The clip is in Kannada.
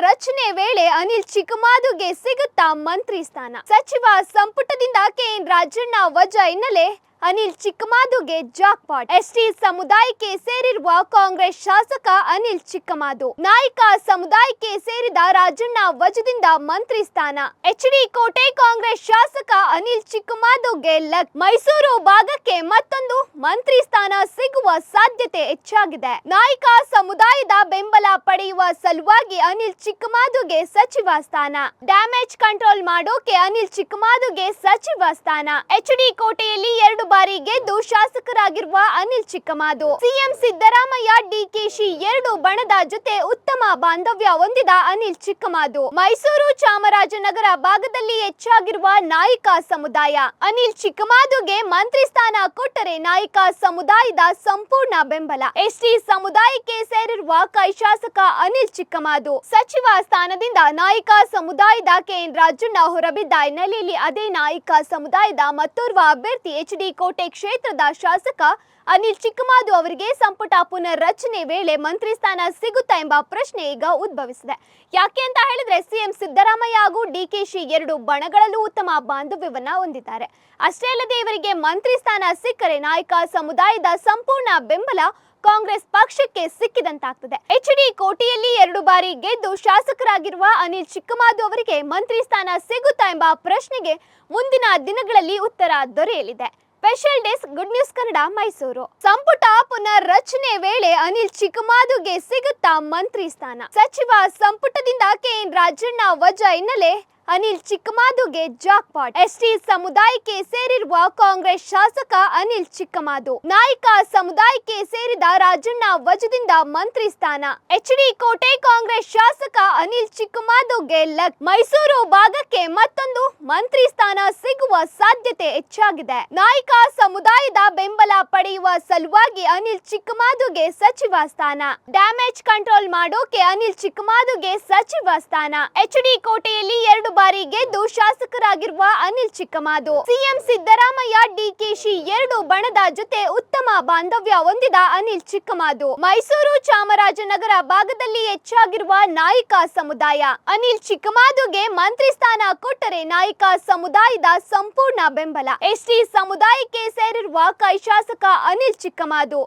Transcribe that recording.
ರಚನೆ ವೇಳೆ ಅನಿಲ್ ಚಿಕ್ಕಮಾದುಗೆ ಸಿಗುತ್ತಾ ಮಂತ್ರಿ ಸ್ಥಾನ. ಸಚಿವ ಸಂಪುಟದಿಂದ ಕೆಎನ್ ರಾಜಣ್ಣ ವಜಾ ಹಿನ್ನೆಲೆ ಅನಿಲ್ ಚಿಕ್ಕಮಾದುಗೆ ಜಾಕ್ಪಾಟ್ ಎಸ್ಟಿ ಸಮುದಾಯಕ್ಕೆ ಸೇರಿರುವ ಕಾಂಗ್ರೆಸ್ ಶಾಸಕ ಅನಿಲ್ ಚಿಕ್ಕಮಾದು. ನಾಯಕ ಸಮುದಾಯಕ್ಕೆ ಸೇರಿದ ರಾಜಣ್ಣ ವಜದಿಂದ ಮಂತ್ರಿ ಸ್ಥಾನ. ಎಚ್ಡಿ ಕೋಟೆ ಕಾಂಗ್ರೆಸ್ ಶಾಸಕ ಅನಿಲ್ ಚಿಕ್ಕಮಾದುಗೆ ಲಕ್. ಮೈಸೂರು ಭಾಗಕ್ಕೆ ಮತ್ತೊಂದು ಮಂತ್ರಿ ಸ್ಥಾನ ಸಿಗುವ ಸಾಧ್ಯತೆ ಹೆಚ್ಚಾಗಿದೆ. ನಾಯಕ ಸಮುದಾಯದ ಬೆಂಬಲ ಪಡೆಯುವ ಸಲುವಾಗಿ ಅನಿಲ್ ಚಿಕ್ಕಮಾದುಗೆ ಸಚಿವ ಸ್ಥಾನ. ಡ್ಯಾಮೇಜ್ ಕಂಟ್ರೋಲ್ ಮಾಡೋಕೆ ಅನಿಲ್ ಚಿಕ್ಕಮಾದುಗೆ ಸಚಿವ ಸ್ಥಾನ. ಎಚ್ ಡಿ ಕೋಟೆಯಲ್ಲಿ ಎರಡು ಬಾರಿ ಗೆದ್ದು ಶಾಸಕರಾಗಿರುವ ಅನಿಲ್ ಚಿಕ್ಕಮಾದು. ಸಿಎಂ ಸಿದ್ದರಾಮಯ್ಯ ಡಿಕೆಶಿ ಎರಡು ಬಣದ ಜೊತೆ ಉತ್ತಮ ಬಾಂಧವ್ಯ ಹೊಂದಿದ ಅನಿಲ್ ಚಿಕ್ಕಮಾದು. ಮೈಸೂರು ಚಾಮರಾಜನಗರ ಭಾಗದಲ್ಲಿ ಹೆಚ್ಚಾಗಿರುವ ನಾಯಕ ಸಮುದಾಯ. ಅನಿಲ್ ಚಿಕ್ಕಮಾದುಗೆ ಮಂತ್ರಿ ಸ್ಥಾನ ಕೊಟ್ಟರೆ ನಾಯಕ ಸಮುದಾಯದ ಸಂಪೂರ್ಣ ಬೆಂಬಲ. ಎಸ್ಟಿ ಸಮುದಾಯಕ್ಕೆ ಸೇರಿರುವ ಕೈ ಶಾಸಕ ಅನಿಲ್ ಚಿಕ್ಕಮಾದು. ಸಚಿವ ಸ್ಥಾನದಿಂದ ನಾಯಕ ಸಮುದಾಯದ ಕೆಎನ್ ರಾಜಣ್ಣ ಹೊರಬಿದ್ದ ಹಿನ್ನೆಲೆಯಲ್ಲಿ ಅದೇ ನಾಯಕ ಸಮುದಾಯದ ಮತ್ತೋರ್ವ ಅಭ್ಯರ್ಥಿ ಎಚ್ ಡಿ ಕೋಟೆ ಕ್ಷೇತ್ರದ ಶಾಸಕ ಅನಿಲ್ ಚಿಕ್ಕಮಾದು ಅವರಿಗೆ ಸಂಪುಟ ಪುನರ್ರಚನೆ ವೇಳೆ ಮಂತ್ರಿ ಸ್ಥಾನ ಸಿಗುತ್ತಾ ಎಂಬ ಪ್ರಶ್ನೆ ಈಗ ಉದ್ಭವಿಸಿದೆ. ಯಾಕೆ ಅಂತ ಹೇಳಿದ್ರೆ ಸಿಎಂ ಸಿದ್ದರಾಮಯ್ಯ ಹಾಗೂ ಡಿಕೆಶಿ ಎರಡು ಬಣಗಳಲ್ಲೂ ಉತ್ತಮ ಬಾಂಧವ್ಯವನ್ನ ಹೊಂದಿದ್ದಾರೆ. ಅಷ್ಟೇ ಅಲ್ಲದೆ ಇವರಿಗೆ ಮಂತ್ರಿ ಸ್ಥಾನ ಸಿಕ್ಕರೆ ನಾಯಕ ಸಮುದಾಯದ ಸಂಪೂರ್ಣ ಬೆಂಬಲ ಕಾಂಗ್ರೆಸ್ ಪಕ್ಷಕ್ಕೆ ಸಿಕ್ಕಿದಂತಾಗ್ತದೆ. ಎಚ್ ಡಿ ಕೋಟೆಯಲ್ಲಿ ಎರಡು ಬಾರಿ ಗೆದ್ದು ಶಾಸಕರಾಗಿರುವ ಅನಿಲ್ ಚಿಕ್ಕಮಾದು ಅವರಿಗೆ ಮಂತ್ರಿ ಸ್ಥಾನ ಸಿಗುತ್ತಾ ಎಂಬ ಪ್ರಶ್ನೆಗೆ ಮುಂದಿನ ದಿನಗಳಲ್ಲಿ ಉತ್ತರ ದೊರೆಯಲಿದೆ. Special desk good news Kannada Mysuru ಸಂಪುಟ ಪುನರ್ ರಚನೆ ವೇಳೆ ಅನಿಲ್ ಚಿಕ್ಕಮಾದುಗೆ ಸಿಗುತ್ತಾ ಮಂತ್ರಿ ಸ್ಥಾನ. ಸಚಿವ ಸಂಪುಟದಿಂದ ಕೆಎನ್ ರಾಜಣ್ಣ ವಜಾ ಹಿನ್ನೆಲೆ ಅನಿಲ್ ಚಿಕ್ಕಮಾದುಗೆ ಜಾಕ್ಪಾಟ್. ಎಸ್ಟಿ ಸಮುದಾಯಕ್ಕೆ ಸೇರಿರುವ ಕಾಂಗ್ರೆಸ್ ಶಾಸಕ ಅನಿಲ್ ಚಿಕ್ಕಮಾದು ನಾಯಕ ಸಮುದಾಯಕ್ಕೆ ಸೇರಿದ ರಾಜಣ್ಣ ವಜದಿಂದ ಮಂತ್ರಿ ಸ್ಥಾನ. ಎಚ್ಡಿ ಕೋಟೆ ಕಾಂಗ್ರೆಸ್ ಶಾಸಕ ಅನಿಲ್ ಚಿಕ್ಕಮಾದುಗೆ ಲಕ್. ಮೈಸೂರು ಭಾಗಕ್ಕೆ ಮತ್ತೊಂದು ಮಂತ್ರಿ ಸ್ಥಾನ ಸಿಗುವ ಸಾಧ್ಯತೆ ಹೆಚ್ಚಾಗಿದೆ. ನಾಯಕ ಸಮುದಾಯದ ಬೆಂಬಲ ಪಡೆಯುವ ಸಲುವಾಗಿ ಅನಿಲ್ ಚಿಕ್ಕಮಾದುಗೆ ಸಚಿವ ಸ್ಥಾನ. ಡ್ಯಾಮೇಜ್ ಕಂಟ್ರೋಲ್ ಮಾಡೋಕೆ ಅನಿಲ್ ಚಿಕ್ಕಮಾದುಗೆ ಸಚಿವ ಸ್ಥಾನ. ಎಚ್ಡಿ ಕೋಟೆಯಲ್ಲಿ ಎರಡು ಬಾರಿ ಗೆದ್ದು ಶಾಸಕರಾಗಿರುವ ಅನಿಲ್ ಚಿಕ್ಕಮಾದು. ಸಿಎಂ ಸಿದ್ದರಾಮಯ್ಯ ಡಿಕೆಶಿ ಎರಡು ಬಣದ ಜೊತೆ ಉತ್ತಮ ಬಾಂಧವ್ಯ ಹೊಂದಿದ ಅನಿಲ್ ಚಿಕ್ಕಮಾದು. ಮೈಸೂರು ಚಾಮರಾಜನಗರ ಭಾಗದಲ್ಲಿ ಹೆಚ್ಚಾಗಿರುವ ನಾಯಕ ಸಮುದಾಯ. ಅನಿಲ್ ಚಿಕ್ಕಮಾದುಗೆ ಮಂತ್ರಿ ಸ್ಥಾನ ಕೊಟ್ಟರೆ ನಾಯಕ ಸಮುದಾಯದ ಸಂಪೂರ್ಣ ಬೆಂಬಲ. ಎಸ್ಟಿ ಸಮುದಾಯಕ್ಕೆ ಸೇರಿರುವ ಕೈ ಶಾಸಕ ಅನಿಲ್ ಚಿಕ್ಕಮಾದು.